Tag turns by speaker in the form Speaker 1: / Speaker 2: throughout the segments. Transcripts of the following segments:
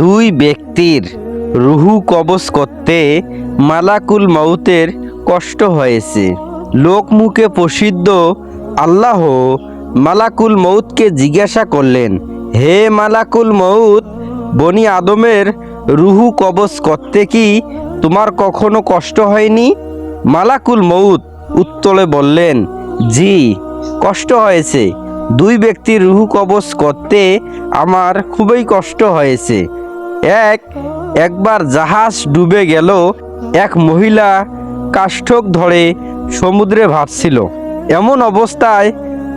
Speaker 1: দুই ব্যক্তির রুহু কবজ করতে মালাকুল মৌতের কষ্ট হয়েছে। লোকমুখে প্রসিদ্ধ আল্লাহ মালাকুল মৌতকে জিজ্ঞাসা করলেন, হে মালাকুল মৌত বনি আদমের রুহু কবজ করতে কি তোমার কখনো কষ্ট হয়নি? মালাকুল মৌত উত্তরে বললেন, জি, কষ্ট হয়েছে। দুই ব্যক্তির রুহু কবজ করতে আমার খুবই কষ্ট হয়েছে। এক, একবার জাহাজ ডুবে গেল, এক মহিলা কাষ্ঠক ধরে সমুদ্রে ভাসছিল। এমন অবস্থায়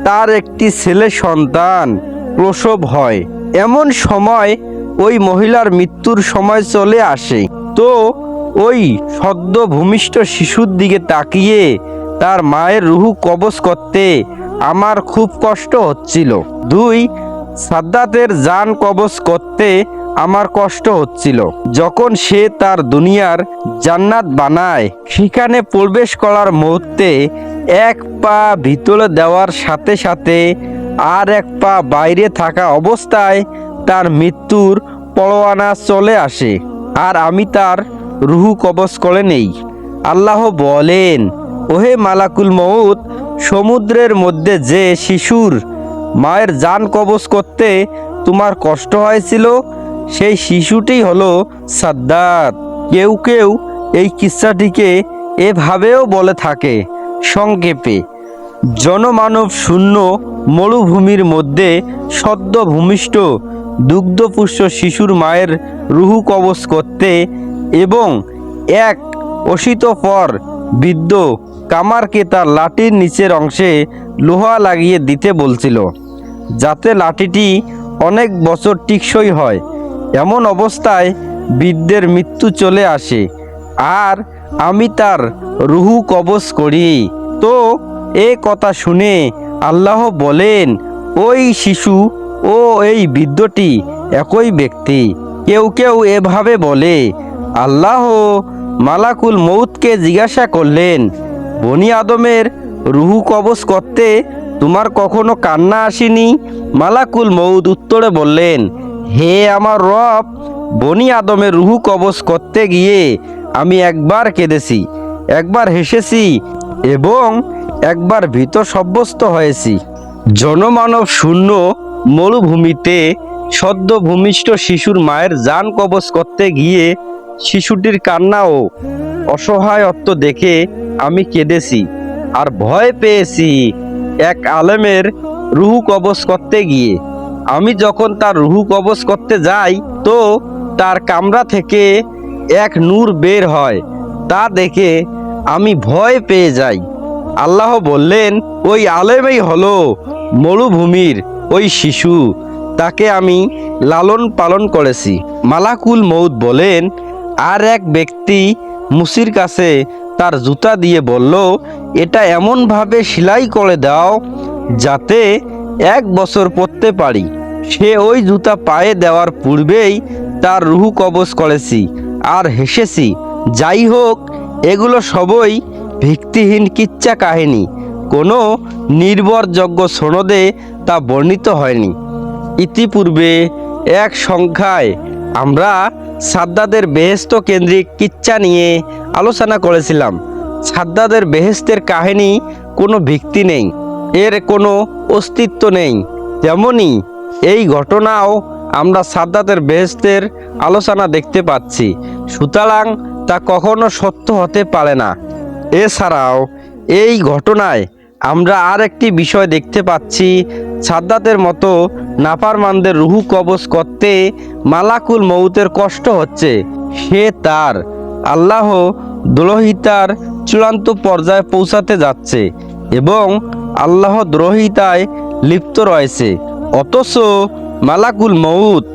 Speaker 1: তার একটি ছেলে সন্তান প্রসব হয়। এমন সময় ওই মহিলার মৃত্যুর সময় চলে আসে। তো ওই সদ্য ভূমিষ্ঠ শিশুর দিকে তাকিয়ে তার মায়ের রুহু কবজ করতে আমার খুব কষ্ট হচ্ছিল। দুই, সাদ্দাতের যান কবজ করতে আমার কষ্ট হচ্ছিল। যখন সে তার দুনিয়ার জান্নাত বানায়, সেখানে প্রবেশ করার মুহূর্তে এক পা ভিতরে দেওয়ার সাথে সাথে আর এক পা বাইরে থাকা অবস্থায় তার মৃত্যুর পরোয়ানা চলে আসে আর আমি তার রুহু কবজ করে নেই। আল্লাহ বলেন, ওহে মালাকুল মউত, সমুদ্রের মধ্যে যে শিশুর মায়ের যান কবজ করতে তোমার কষ্ট হয়েছিল সেই শিশুটি হলো সাদ্দাত। কেউ কেউ এই কিস্সাটিকে এভাবেও বলে থাকে, সংক্ষেপে, জনমানব শূন্য মরুভূমির মধ্যে সদ্য ভূমিষ্ঠ দুগ্ধপুষ্ট শিশুর মায়ের রুহু কবজ করতে এবং এক অসিত পর বৃদ্ধ কামারকে তার লাঠির নিচের অংশে লোহা লাগিয়ে দিতে বলছিল, যাতে লাঠিটি অনেক বছর টিকসই হয়। এমন অবস্থায় বৃদ্ধের মৃত্যু চলে আসে, আর আমি তার রুহু কবজ করি। তো এ কথা শুনে আল্লাহ বলেন, ওই শিশু ও এই বৃদ্ধটি একই ব্যক্তি। কেউ কেউ এভাবে বলে, আল্লাহ মালাকুল মৌতকে জিজ্ঞাসা করলেন, বনি আদমের রুহু কবজ করতে তোমার কখনো কান্না আসেনি? মালাকুল মৌদ উত্তরে বললেন হে আমার রব, বনি আদমের রুহু কবজ করতে গিয়ে আমি একবার কেঁদেছি, একবার হেসেছি এবং একবার ভীত সাব্যস্ত হয়েছি। জনমানব শূন্য মরুভূমিতে সদ্য ভূমিষ্ঠ শিশুর মায়ের যান কবজ করতে গিয়ে শিশুটির কান্না ও অসহায়ত্ব দেখে আমি কেঁদেছি আর ভয় পেয়েছি এক আলেমের রুহু কবজ করতে গিয়ে। আমি যখন তার রুহু কবজ করতে যাই, তো তার কামরা থেকে এক নূর বের হয়। তা দেখে আমি ভয় পেয়ে যাই। আল্লাহ বললেন, ওই আলেমেই হলো মরুভূমির ওই শিশু। তাকে আমি লালন পালন করেছি। মালাকুল মৌদ বলেন, আর এক ব্যক্তি মুসির কাছে তার জুতা দিয়ে বলল, এটা এমনভাবে সেলাই করে দাও যাতে এক বছর পরতে পারি। সে ওই জুতা পায়ে দেওয়ার পূর্বেই তার রুহু কবজ করেছি আর হেসেছি, যাই হোক, এগুলো সবই ভিত্তিহীন কিচ্ছা কাহিনী। কোনো নির্ভরযোগ্য সনদে তা বর্ণিত হয়নি। ইতিপূর্বে এক সংখ্যায় আমরা সাদ্দাদের বেহেস্ত কেন্দ্রিক কিচ্ছা নিয়ে আলোচনা করেছিলাম। সাদ্দাদের বেহেস্তের কাহিনী কোনো ভিত্তি নেই। এর কোনো অস্তিত্ব নেই। তেমনি এই ঘটনাও আমরা সাদ্দাতের বেহেস্তের আলোচনা দেখতে পাচ্ছি। সুতরাং তা কখনো সত্য হতে পারে না। এছাড়াও এই ঘটনায় আমরা আর একটি বিষয় দেখতে পাচ্ছি। সাদ্দাতের মতো নাফারমানদের রুহু কবজ করতে মালাকুল মৌতের কষ্ট হচ্ছে। সে তার আল্লাহ দ্রোহিতার চূড়ান্ত পর্যায়ে পৌঁছাতে যাচ্ছে এবং আল্লাহ দ্রোহিতায় লিপ্ত রয়েছে। অথচ মালাকুল মৌত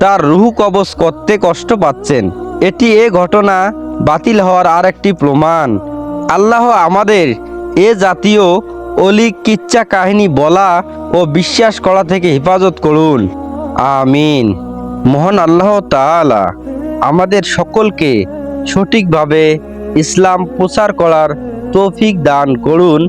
Speaker 1: তার রুহু কবজ করতে কষ্ট পাচ্ছেন। এটি এ ঘটনা বাতিল হওয়ার আর একটি প্রমাণ। আল্লাহ আমাদের এ জাতীয় অলিক কিচ্ছা কাহিনী বলা ও বিশ্বাস করা থেকে হেফাজত করুন। আমিন। মহান আল্লাহ তাআলা আমাদের সকলকে সঠিকভাবে ইসলাম প্রচার করার তৌফিক দান করুন।